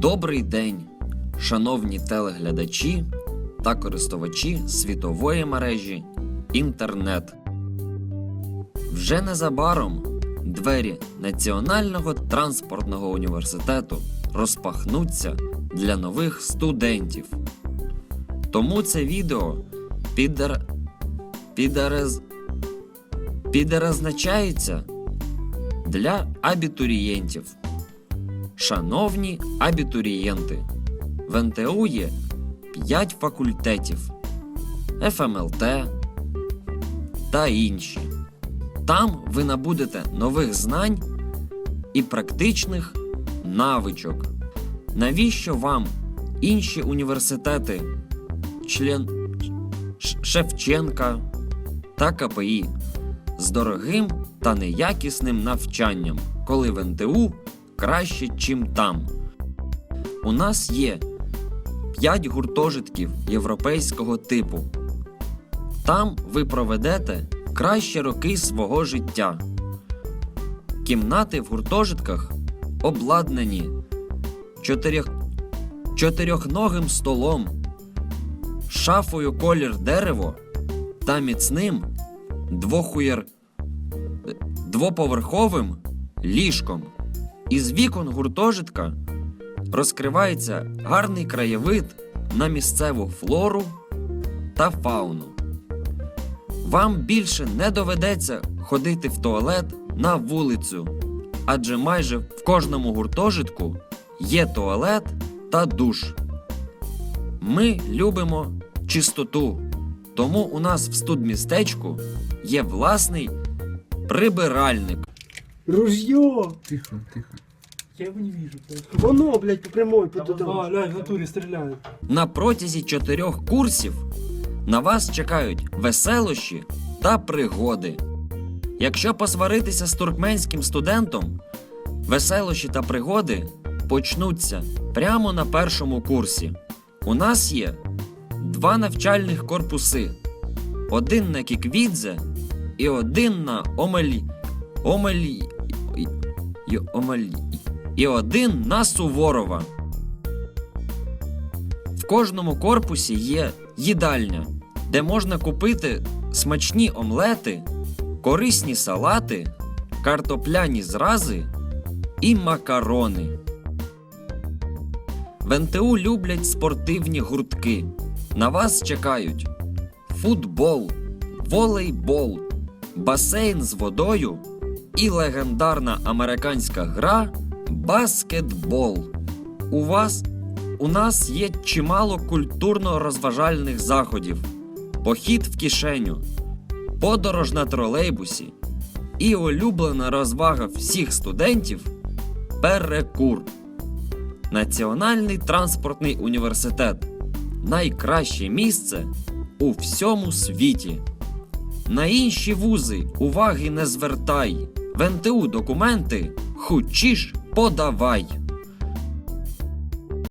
Добрий день, шановні телеглядачі та користувачі світової мережі інтернет. Вже незабаром двері Національного транспортного університету розпахнуться для нових студентів. Тому це відео підер... підерез... підерозначається для абітурієнтів. Шановні абітурієнти, в НТУ є 5 факультетів ФМЛТ та інші. Там ви набудете нових знань і практичних навичок. Навіщо вам інші університети, член Шевченка та КПІ з дорогим та неякісним навчанням, коли в НТУ краще, чим там. У нас є 5 гуртожитків європейського типу. Там ви проведете кращі роки свого життя. Кімнати в гуртожитках обладнані чотирьох... чотирьохногим столом, шафою колір дерево та міцним двохуєр... двоповерховим ліжком. Із вікон гуртожитка розкривається гарний краєвид на місцеву флору та фауну. Вам більше не доведеться ходити в туалет на вулицю, адже майже в кожному гуртожитку є туалет та душ. Ми любимо чистоту, тому у нас в студмістечку є власний прибиральник. Ружье! Тихо, тихо. Я его не вижу. Воно, блядь, по прямой, по туда. А, глянь, в натурі стріляють. На протязі чотирьох курсів на вас чекають веселощі та пригоди. Якщо посваритися з туркменським студентом, веселощі та пригоди почнуться прямо на першому курсі. У нас є два навчальних корпуси: один на Кіквідзе і один на Омелі. Омелі. І- і- І один на Суворова. В кожному корпусі є їдальня, де можна купити смачні омлети, корисні салати, картопляні зрази і макарони. В НТУ люблять спортивні гуртки. На вас чекають футбол, волейбол, басейн з водою і легендарна американська гра баскетбол. У вас у нас є чимало культурно-розважальних заходів, похід в кишеню, подорож на тролейбусі і улюблена розвага всіх студентів перекур. Національний транспортний університет найкраще місце у всьому світі. На інші вузи уваги не звертай. В НТУ документи хочеш подавай.